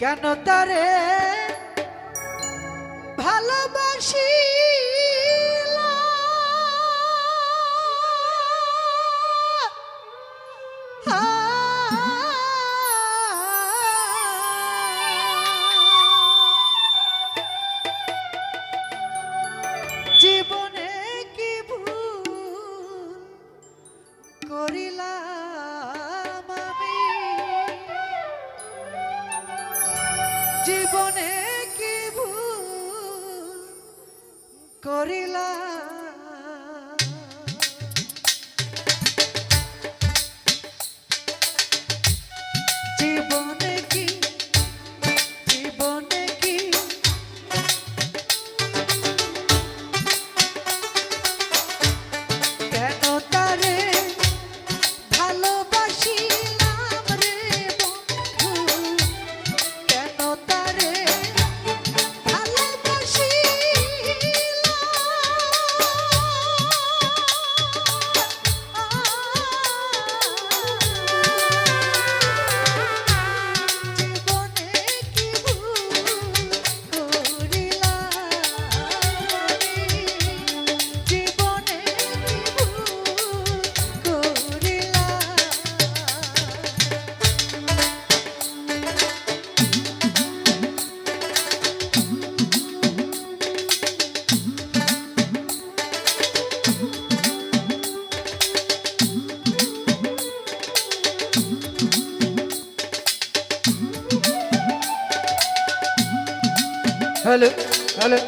কেন তারে ভালোবাসি? করিলাম হ্যালো হ্যালো